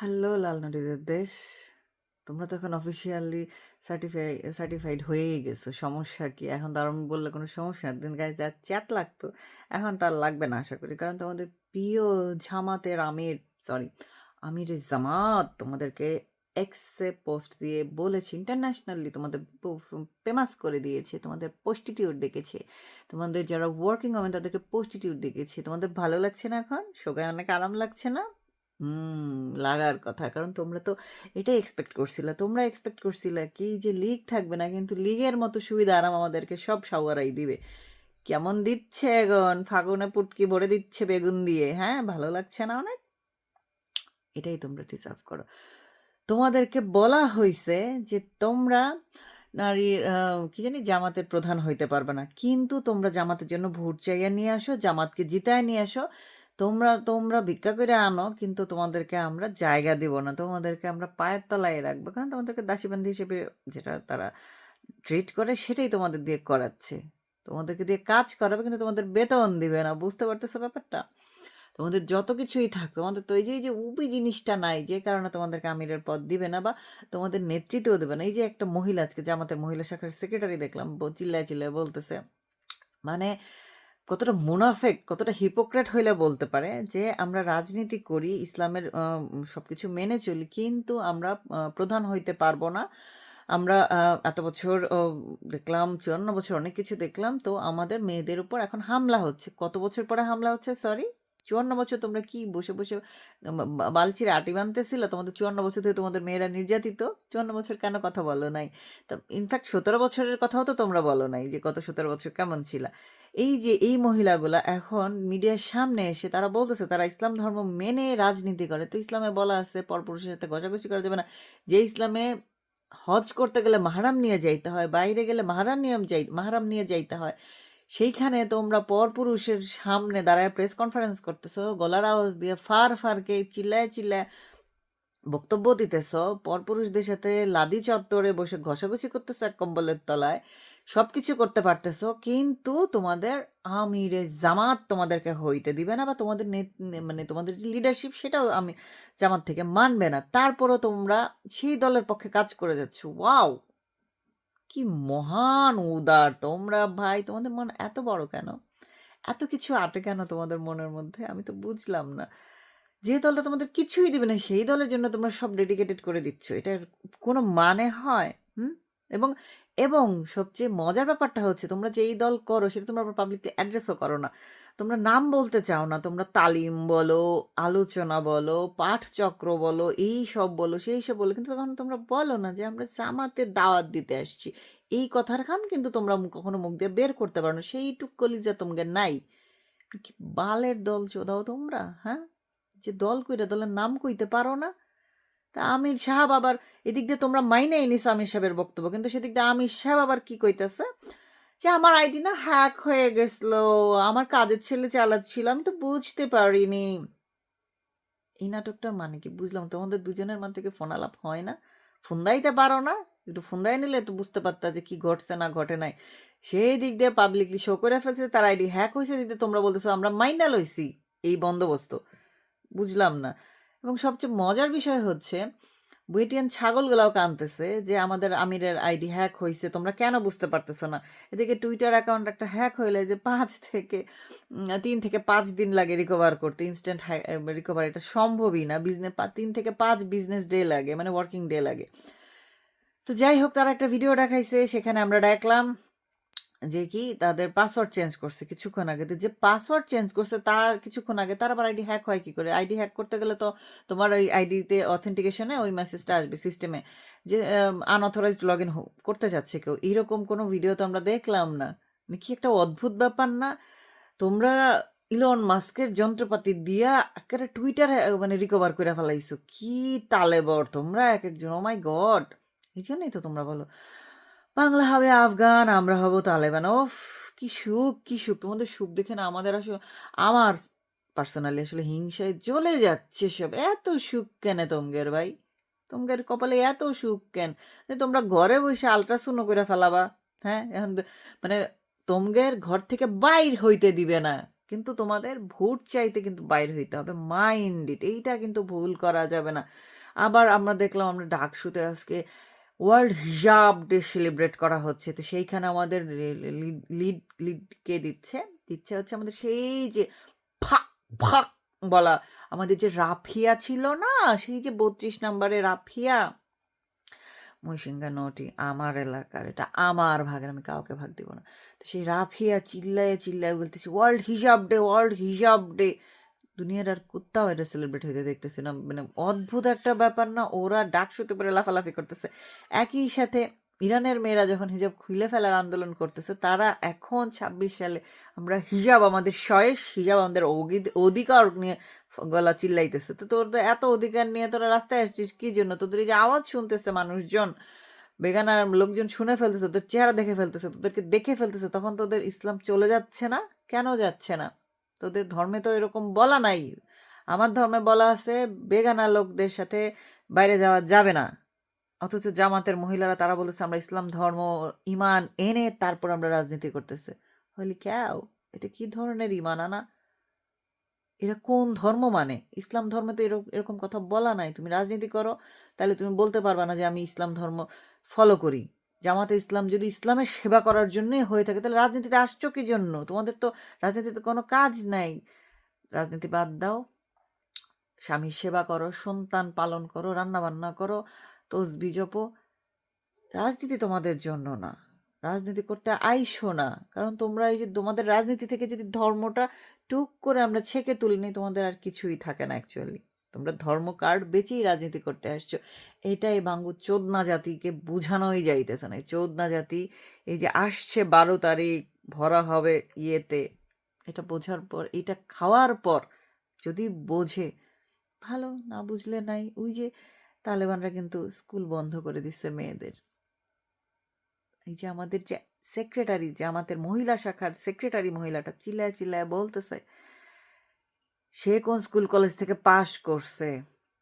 Hello লাল নদীদের দেশ। তোমরা তো এখন অফিসিয়ালি সার্টিফাই সার্টিফাইড হয়েই গেছো। সমস্যা কি? এখন তো বললে কোনো সমস্যা নাই। এতদিন গায়ে যা চ্যাট লাগতো, এখন তার লাগবে না আশা করি। কারণ তোমাদের প্রিয় জামাতের আমির, সরি আমিরে জামাত তোমাদেরকে এক্সে পোস্ট দিয়ে বলেছে ইন্টারন্যাশনালি তোমাদের ফেমাস করে দিয়েছে। তোমাদের পোস্টিটিউট দেখেছে তোমাদের যারা ওয়ার্কিং ওমেন তাদেরকে পোস্টিটিউট দেখেছে তোমাদের ভালো লাগছে না এখন? শোগায় অনেক আরাম লাগছে না? লাগার কথা। কারণ তোমরা তো এটাই এক্সপেক্ট করছিলা। তোমরা এক্সপেক্ট করছিলা কি যে লিগ থাকবে না কিন্তু লিগের মতো সুবিধা আরাম আমাদেরকে সব সাওয়ারাই দিবে। কেমন দিচ্ছে এখন? ফাগুনে পুটকি ভরে দিচ্ছে বেগুন দিয়ে, হ্যাঁ? ভালো লাগছে না অনেক? এটাই তোমরা ডিজার্ভ করো। তোমাদেরকে বলা হয়েছে যে তোমরা নারী কি জানি জামাতের প্রধান হইতে পারবে না। কিন্তু তোমরা জামাতের জন্য ভোট চাইয়া নিয়ে আসো, জামাতকে জিতায় নিয়ে আসো। তোমরা তোমরা ভিক্ষা করে আনো কিন্তু তোমাদেরকে আমরা জায়গা দিব না। তোমাদেরকে আমরা পায়ের তলায় রাখব। কারণ তোমাদেরকে দাসীবান্ধি হিসেবে যেটা তারা ট্রিট করে সেটাই তোমাদের দিয়ে করাচ্ছে। তোমাদেরকে দিয়ে কাজ করাবে কিন্তু তোমাদের বেতন দিবে না। বুঝতে পারতেছো ব্যাপারটা? তোমাদের যত কিছুই থাক, তোমাদের তো এই যে এই যে উবি জিনিসটা নাই যে কারণে তোমাদেরকে আমিরের পদ দিবে না বা তোমাদের নেতৃত্বও দেবে না। এই যে একটা মহিলা আজকে জামাতের মহিলা শাখার সেক্রেটারি দেখলাম চিল্লায়, চিল্লায় বলতেছে। মানে কতটা মুনাফেক, কতটা হিপোক্রেট হইলে বলতে পারে যে আমরা রাজনীতি করি, ইসলামের সব সবকিছু মেনে চলি কিন্তু আমরা প্রধান হইতে পারব না। আমরা এত বছর দেখলাম ৫৪ বছর অনেক কিছু দেখলাম। তো আমাদের মেয়েদের উপর এখন হামলা হচ্ছে। কত বছর পরে হামলা হচ্ছে সরি? ৫৪ বছর তোমরা কি বসে, বসে বালচির আটি বানতেছিলা? তোমাদের ৫৪ বছর ধরে তোমাদের মেয়েরা নির্যাতিত। ৫৪ বছর কেন কথা বলো নাই? তো ইনফ্যাক্ট সতেরো বছরের কথাও তো তোমরা বলো নাই যে গত ১৭ বছর কেমন ছিল এই যে এই মহিলাগুলা এখন মিডিয়ার সামনে এসে তারা বলতেছে তারা ইসলাম ধর্ম মেনে রাজনীতি করে। তো ইসলামে বলা আছে পরপুরুষের সাথে ঘষাঘষি করা যাবে না। যে ইসলামে হজ করতে গেলে মাহারাম নিয়ে যাইতে হয়, বাইরে গেলে মাহারাম নিয়ম যাই মাহরাম নিয়ে যাইতে হয়। সেইখানে তোমরা পরপুরুষের সামনে দাঁড়ায় প্রেস কনফারেন্স করতেছো, গলার আওয়াজ দিয়ে ফার, ফারকে চিল্লায়, চিল্লায় বক্তব্য দিতেছো। পরপুরুষদের সাথে লাদি চত্বরে বসে ঘষাঘষি করতেছো এক কম্বলের তলায়। সবকিছু করতে পারতেছো। কিন্তু তোমাদের আমিরে জামাত তোমাদেরকে হইতে দিবে না বা তোমাদের মানে তোমাদের যে লিডারশিপ সেটাও আমি জামাত থেকে মানবে না। তারপরও তোমরা সেই দলের পক্ষে কাজ করে যাচ্ছ। ওয়াও! কি মহান উদার তোমরা ভাই। তোমাদের মন এত বড় কেন? এত কিছু আটে কেন তোমাদের মনের মধ্যে? আমি তো বুঝলাম না। যে দলটা তোমাদের কিছুই দিবে না, সেই দলের জন্য তোমরা সব ডেডিকেটেড করে দিচ্ছ। এটার কোনো মানে হয়? হুম? এবং, এবং সবচেয়ে মজার ব্যাপারটা হচ্ছে তোমরা যেই দল করো সেটা তোমরা আবার পাবলিকলি অ্যাড্রেসও করো না। তোমরা নাম বলতে চাও না। তোমরা তালিম বলো, আলোচনা বলো, পাঠচক্র বলো, এই সব বলো, সেই সব বলো। কিন্তু তখন তোমরা বলো না যে আমরা জামাতের দাওয়াত দিতে আসছি। এই কথার খান কিন্তু তোমরা কখনো মুখ দিয়ে বের করতে পারো না। সেইটুক কলিজা তোমাকে নাই। বালের দল চোদাও তোমরা, হ্যাঁ? যে দল কইরা দলের নাম কইতে পারো না? তা আমির সাহাব আবার এদিক দিয়ে তোমরা মাইনাই নিছো আমির সাহেবের বক্তব্য। কিন্তু সেদিক দিয়ে আমির সাহেব আবার কি কইতেছে? যে আমার আইডি না হ্যাক হয়ে গেছিল। আমার কাজের ছেলে চালাচ্ছিল। আমি তো বুঝতে পারিনি। এই নাটকটার মানে কি? বুঝলাম, তোমাদের দুজনের মধ্যে থেকে ফোন আলাপ হয় না? ফোন দাইতে পারো না? একটু ফোন দাইয়া নিলে তো বুঝতে পারতা যে কি ঘটছে না ঘটে নাই। সেই দিক দিয়ে পাবলিকলি শো করে ফেলছে, তার আইডি হ্যাক হয়েছে এদিক দিয়ে তোমরা বলতেছো আমরা মাইনা লইছি এই বন্দোবস্ত। বুঝলাম না। এবং সবচেয়ে মজার বিষয় হচ্ছে, বুয়েটিয়ান ছাগলগুলাও কাঁদতেছে যে আমাদের আমিরের আইডি হ্যাক হয়েছে তোমরা কেন বুঝতে পারতেছো না? এদিকে টুইটার অ্যাকাউন্ট একটা হ্যাক হইলে যে পাঁচ থেকে তিন থেকে পাঁচ দিন লাগে রিকভার করতে। ইনস্ট্যান্ট রিকভার এটা সম্ভবই না। বিজনেস তিন থেকে পাঁচ বিজনেস ডে লাগে মানে ওয়ার্কিং ডে লাগে। তো যাই হোক, তারা একটা ভিডিও দেখাইছে, সেখানে আমরা দেখলাম যে কি তাদের পাসওয়ার্ড চেঞ্জ করছে কিছুক্ষণ আগে। যে পাসওয়ার্ড চেঞ্জ করছে তার কিছুক্ষণ আগে তার আবার আইডি হ্যাক হয় কি করে? আইডি হ্যাক করতে গেলে তো তোমার ওই আইডিতে অথেন্টিকেশন ওই মেসেজটা আসবে সিস্টেমে যে আনঅথরাইজড লগইন হো, করতে যাচ্ছে কেউ। এরকম কোনো ভিডিও তো আমরা দেখলাম না। মানে কি একটা অদ্ভুত ব্যাপার না? তোমরা ইলন মাস্কের যন্ত্রপাতি দিয়া একেবারে টুইটার মানে রিকভার করে ফেলাইছো। কি তালেবর তোমরা একেকজন। Oh my god! এই জন্যই তো তোমরা বলো বাংলা হবে আফগান, আমরা হব তালেবান। উফ! কি সুখ, কি সুখ। তোমাদের সুখ দেখে না আমাদের আসলে আমার পার্সোনালি আসলে হিংসায় জ্বলে যাচ্ছে সব। এত সুখ কেনে তোমগের ভাই? তোমগের কপালে এত সুখ কেন? যে তোমরা ঘরে বসে আল্ট্রাসাউন্ড করে ফেলাবা। হ্যাঁ? এখন মানে তোমগের ঘর থেকে বাইর হইতে দিবে না। কিন্তু তোমাদের ভোট চাইতে কিন্তু বাইর হইতে হবে মাইন্ডেড এইটা কিন্তু ভুল করা যাবে না আবার আমরা দেখলাম আমরা ডাকসুতে আজকে ওয়ার্ল্ড হিজাব ডে সেলিব্রেট করা হচ্ছে। তো সেইখানে আমাদের লিড লিড কে দিচ্ছে? দিচ্ছে হচ্ছে আমাদের সেই যে ফাক ফাক বলা, আমাদের যে রাফিয়া ছিল না, সেই যে বত্রিশ নম্বরে রাফিয়া? মহিসিঙ্গা নটি, আমার এলাকার, এটা আমার ভাগের, আমি কাউকে ভাগ দিব না। তো সেই রাফিয়া চিল্লায় চিল্লায় বলতেছি, ওয়ার্ল্ড হিজাব ডে, ওয়ার্ল্ড হিজাব ডে। দুনিয়ার আর কোথাও এটা সেলিব্রেট হইতে দেখতেছি না। মানে অদ্ভুত একটা ব্যাপার না, ওরা ডাক শুতে পারে, লাফালাফি করতেছে। একই সাথে ইরানের মেয়েরা যখন হিজাব খুলে ফেলার আন্দোলন করতেছে, তারা এখন ছাব্বিশ সালে আমরা হিজাব আমাদের শয়েস হিজাব আমাদের অধিকার নিয়ে গলা চিল্লাইতেছে। তো তোদের এত অধিকার নিয়ে তোরা রাস্তায় আসছিস, কি জন্য? তোদের এই যে আওয়াজ শুনতেছে মানুষজন, বেগানার লোকজন শুনে ফেলতেছে, তোদের চেহারা দেখে ফেলতেছে, তোদেরকে দেখে ফেলতেছে, তখন তোদের ইসলাম চলে যাচ্ছে না? কেন যাচ্ছে না? তোদের ধর্মে তো এরকম বলা নাই। আমার ধর্মে বলা আছে, বেগানা লোকদের সাথে বাইরে যাওয়া যাবে না। অথচ জামাতের মহিলারা, তারা বলেছে আমরা ইসলাম ধর্ম ইমান এনে তারপর আমরা রাজনীতি করতেছে। হলি ক্যাও এটা কি ধরনের ইমান আনা? এরা কোন ধর্ম মানে? ইসলাম ধর্মে তো এরকম এরকম কথা বলা নাই। তুমি রাজনীতি করো, তাহলে তুমি বলতে পারবা না যে আমি ইসলাম ধর্ম ফলো করি। জামাতে ইসলাম যদি ইসলামের সেবা করার জন্যই হয়ে থাকে, তাহলে রাজনীতিতে আসছো কি জন্য? তোমাদের তো রাজনীতিতে কোনো কাজ নাই। রাজনীতি বাদ দাও। স্বামীর সেবা করো, সন্তান পালন করো রান্না বান্না করো, তসবি জপো। রাজনীতি তোমাদের জন্য না। রাজনীতি করতে আইসো না। কারণ তোমরা এই যে তোমাদের রাজনীতি থেকে যদি ধর্মটা টুক করে আমরা ছেঁকে তুলে নিই তোমাদের আর কিছুই থাকে না অ্যাকচুয়ালি তোমরা ধর্ম কার্ড বেচেই রাজনীতি করতে আসছো। এটাই বাঙ্গু চোদনা জাতিকে বোঝানোই যাইতেছে না। চোদনা জাতি এই যে আসছে বারো তারিখ, ভরা হবে ইয়েতে, এটা বোঝার পর, এটা খাওয়ার পর যদি বোঝে, ভালো, না বুঝলে নাই, ওই যে তালেবানরা কিন্তু স্কুল বন্ধ করে দিচ্ছে মেয়েদের। এই যে আমাদের যে সেক্রেটারি যে আমাদের মহিলা শাখার সেক্রেটারি মহিলাটা চিল্লায় চিল্লায় বলতেছে সে কোন স্কুল কলেজ থেকে পাশ করছে,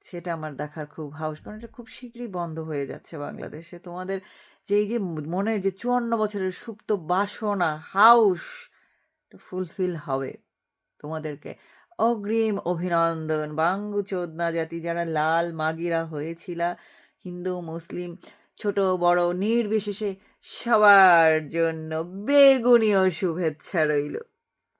সেটা আমার দেখার খুব হাউস। কারণ এটা খুব শীঘ্রই বন্ধ হয়ে যাচ্ছে বাংলাদেশে। তোমাদের যে এই যে মনের যে চুয়ান্ন বছরের সুপ্ত বাসনা, হাউস ফুলফিল হবে। তোমাদেরকে অগ্রিম অভিনন্দন। বাঙ্গু চোদনা জাতি যারা লাল মাগিরা হয়েছিল, হিন্দু, মুসলিম, ছোট, বড়, নির্বিশেষে সবার জন্য বেগুনীয় শুভেচ্ছা রইল।